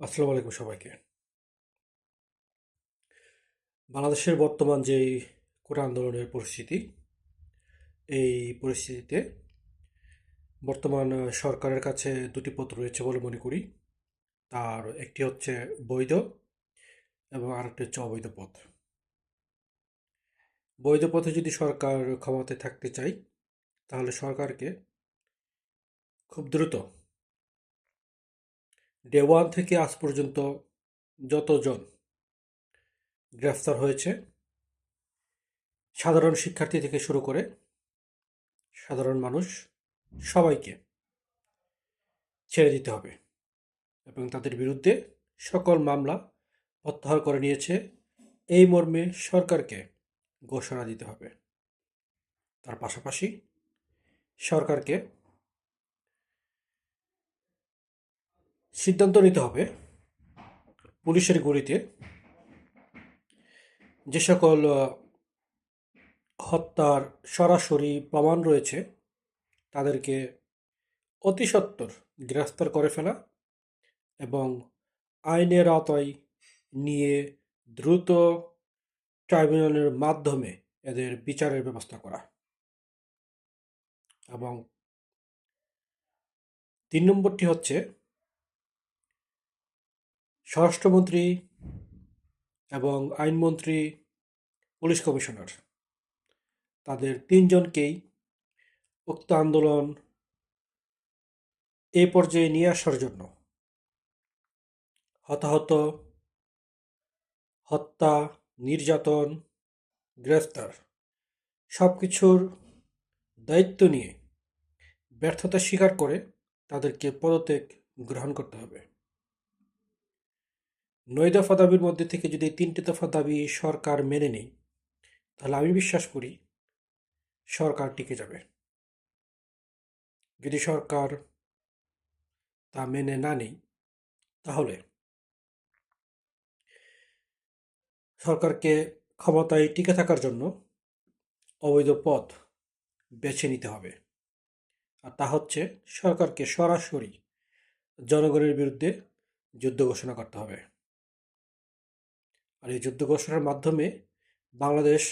আসসালামু আলাইকুম সবাইকে। বাংলাদেশের বর্তমান যে কোটা আন্দোলনের পরিস্থিতি, এই পরিস্থিতিতে বর্তমান সরকারের কাছে দুটি পথ রয়েছে বলে মনে করি। তার একটি হচ্ছে বৈধ এবং আরেকটি হচ্ছে অবৈধ পথ। বৈধ পথে যদি সরকার ক্ষমতায় থাকতে চায়, তাহলে সরকারকে খুব দ্রুত ডে ওয়ান থেকে আজ পর্যন্ত যতজন গ্রেফতার হয়েছে, সাধারণ শিক্ষার্থী থেকে শুরু করে সাধারণ মানুষ, সবাইকে ছেড়ে দিতে হবে এবং তাদের বিরুদ্ধে সকল মামলা প্রত্যাহার করে নিয়েছে। এই মর্মে সরকারকে ঘোষণা দিতে হবে। তার পাশাপাশি সরকারকে সিদ্ধান্ত নিতে হবে পুলিশের গুলিতে। যে সকল হত্যার সরাসরি প্রমাণ রয়েছে, তাদেরকে অতি সত্বর গ্রেফতার করে ফেলা এবং আইনের আওতায় নিয়ে দ্রুত ট্রাইব্যুনালের মাধ্যমে এদের বিচারের ব্যবস্থা করা এবং তিন নম্বরটি হচ্ছে স্বরাষ্ট্রমন্ত্রী এবং আইনমন্ত্রী, পুলিশ কমিশনার। তাদের তিনজনকেই উক্ত আন্দোলন এই পর্যায়ে নিয়ে আসার জন্য হতাহত, হত্যা, নির্যাতন, গ্রেফতার সব কিছুর দায়িত্ব নিয়ে ব্যর্থতা স্বীকার করে তাদেরকে পদত্যাগ গ্রহণ করতে হবে। নয় দফা দাবির মধ্যে থেকে যদি তিনটি দফা দাবি সরকার মেনে নেয়, তাহলে আমি বিশ্বাস করি সরকার টিকে যাবে। যদি সরকার তা মেনে না নেই তাহলে সরকারকে ক্ষমতায় টিকে থাকার জন্য অবৈধ পথ বেছে নিতে হবে। আর তা হচ্ছে সরকারকে সরাসরি জনগণের বিরুদ্ধে যুদ্ধ ঘোষণা করতে হবে। আর এই যুদ্ধ ঘোষণার মাধ্যমে বাংলাদেশ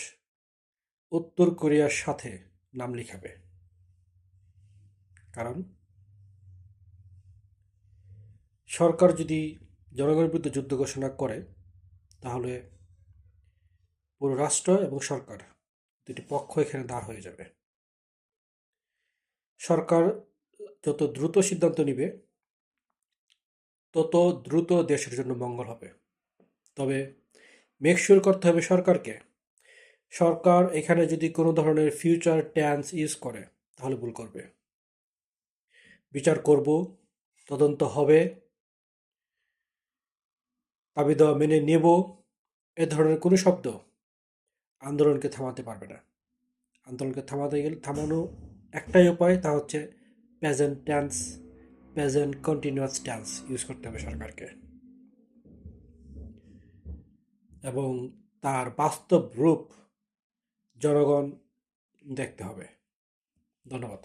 উত্তর কোরিয়ার সাথে নাম লিখাবে। কারণ সরকার যদি জনগণের বিরুদ্ধে যুদ্ধ ঘোষণা করে, তাহলে পুরো রাষ্ট্র এবং সরকার দুটি পক্ষ এখানে দাঁড় হয়ে যাবে। সরকার যত দ্রুত সিদ্ধান্ত নিবে, তত দ্রুত দেশের জন্য মঙ্গল হবে। তবে মেকশিওর করতে হবে সরকারকে। সরকার এখানে যদি কোনো ধরনের ফিউচার ট্যান্স ইউজ করে, তাহলে ভুল করবে। বিচার করব, তদন্ত হবে, দাবি দেওয়া মেনে নেব, এ ধরনের কোনো শব্দ আন্দোলনকে থামাতে পারবে না। আন্দোলনকে থামাতে গেলে থামানো একটাই উপায়, তা হচ্ছে present tense present continuous tense use করতে হবে সরকারকে। এবং তার বাস্তব রূপ জনগণ দেখতে হবে। ধন্যবাদ।